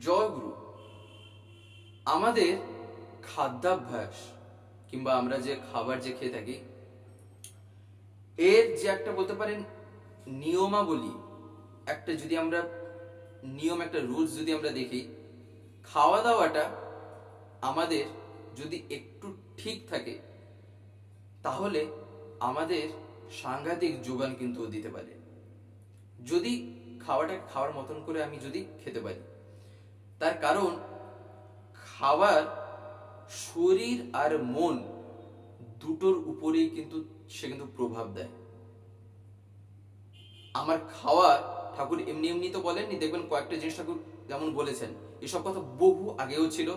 জয় গুরু। আমাদের খাদ্যাভ্যাস, কিংবা আমরা যে খাবার যে খেয়ে থাকি, এর যে একটা বলতে পারেন নিয়মাবলী, একটা যদি আমরা, নিয়ম একটা রুলস যদি আমরা দেখি খাওয়া দাওয়াটা আমাদের যদি একটু ঠিক থাকে, তাহলে আমাদের সাংঘাতিক যোগান কিন্তু দিতে পারে। যদি খাওয়াটা খাওয়ার মতন করে আমি যদি খেতে পারি তার কারণ খাবার, শরীর আর মন দুটোর উপরেই কিন্তু সে কিন্তু প্রভাব দেয়। আমার খাওয়া ঠাকুর এমনি এমনি তো বলেননি, দেখবেন কয়েকটা জিনিস ঠাকুর যেমন বলেছেন, এসব কথা বহু আগেও ছিল,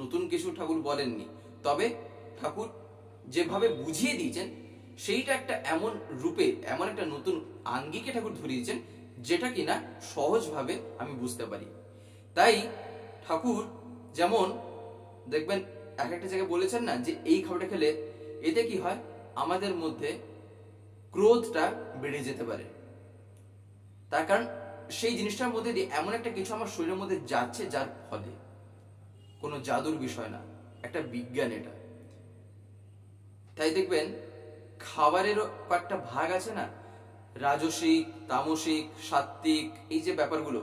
নতুন কিছু ঠাকুর বলেননি। তবে ঠাকুর যেভাবে বুঝিয়ে দিয়েছেন, সেইটা একটা এমন রূপে, এমন একটা নতুন আঙ্গিকে ঠাকুর ধরিয়েছেন, যেটা কিনা সহজভাবে আমি বুঝতে পারি। তাই ঠাকুর যেমন, দেখবেন এক একটা জায়গায় বলেছেন না যে এই খাবারটা খেলে এতে কি হয়? আমাদের মধ্যে ক্রোধটা বেড়ে যেতে পারে। তার কারণ সেই জিনিসটার মধ্যে দিয়ে এমন একটা কিছু আমার শরীরের মধ্যে যাচ্ছে যার ফলে। কোনো জাদুর বিষয় না, একটা বিজ্ঞান এটা। তাই দেখবেন খাবারেরও কয়েকটা ভাগ আছে না? রাজসিক, তামসিক, সাত্ত্বিক, এই যে ব্যাপারগুলো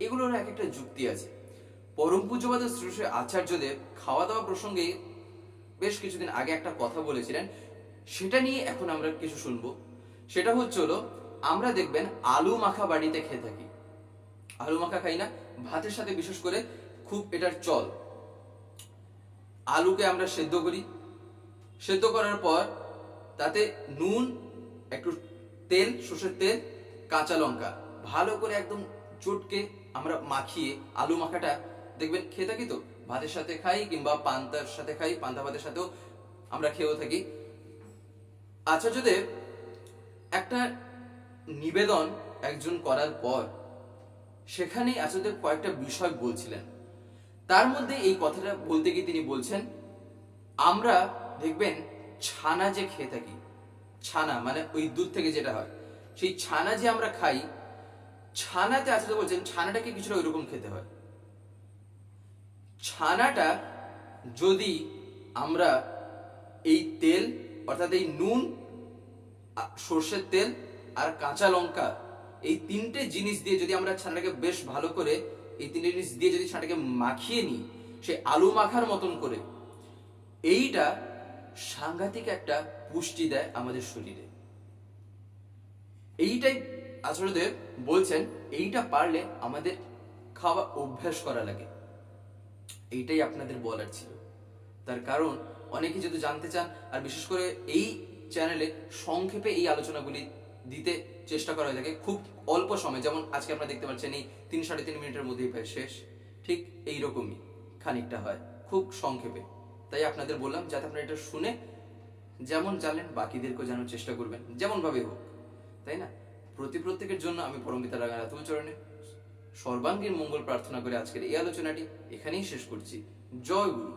এগুলোর এক একটা যুক্তি আছে। পরম পূজ্যবাদ শ্রী শ্রী আচার্যদেব খাওয়া দাওয়া প্রসঙ্গে বেশ কিছুদিন আগে একটা কথা বলেছিলেন। সেটা নিয়ে এখন আমরা কিছু শুনব। সেটা হচ্ছে হলো, আমরা দেখবেন আলু মাখা বাড়িতে খেয়ে থাকি। আলু মাখা খাই না, ভাতের সাথে বিশেষ করে খুব এটার চল। আলুকে আমরা সেদ্ধ করি। সেদ্ধ করার পর তাতে নুন, একটু তেল, সর্ষের তেল, কাঁচা লঙ্কা, ভালো করে একদম চটকে আমরা মাখিয়ে আলু মাখাটা দেখবেন খেয়ে থাকি তো? ভাতের সাথে খাই কিংবা পান্তার সাথে খাই, পান্তা ভাতের সাথেও আমরা খেয়েও থাকি। আচার্যদেব একটা নিবেদন একজন করার পর সেখানেই আচার্যদেব কয়েকটা বিষয় বলছিলেন। তার মধ্যে এই কথাটা বলতে গিয়ে তিনি বলছেন, আমরা দেখবেন ছানা যে খেয়ে থাকি, ছানা মানে ওই দুধ থেকে যেটা হয়, সেই ছানা যে আমরা খাই ছানাতে আচার্য বলছেন, ছানাটাকে কিছুটা ওইরকম খেতে হয়। ছানাটা যদি আমরা এই তেল, অর্থাৎ এই নুন সর্ষের তেল আর কাঁচা লঙ্কা, এই তিনটে জিনিস দিয়ে যদি আমরা ছানাটাকে বেশ ভালো করে, এই তিনটে জিনিস দিয়ে যদি ছানাটাকে মাখিয়ে নিই, সে আলু মাখার মতন করে, এইটা সাংঘাতিক একটা পুষ্টি দেয় আমাদের শরীরে। এইটাই আচার্যদেব বলছেন, এইটা পারলে আমাদের খাওয়া অভ্যাস করা লাগে। এইটাই আপনাদের বলার ছিল। তার কারণ, অনেকে যদি জানতে চান, আর বিশেষ করে এই চ্যানেলে সংক্ষেপে এই আলোচনাগুলি দিতে চেষ্টা করা হয়ে থাকে, খুব অল্প সময়, যেমন আজকে আপনারা দেখতে পাচ্ছেন এই তিন সাড়ে তিন মিনিটের মধ্যেই প্রায় শেষ। ঠিক এই রকমই খানিকটা হয়, খুব সংক্ষেপে। তাই আপনাদের বললাম, যাতে আপনারা এটা শুনে যেমন জানেন বাকিদেরকেও জানার চেষ্টা করবেন যেমন ভাবে হোক। তাই না? প্রতি প্রত্যেকের জন্য আমি পরমিতা রাগা রাতুল চরণে সর্বাঙ্গীন মঙ্গল প্রার্থনা করে আজকের এই আলোচনাটি এখানেই শেষ করছি। জয় গুরু।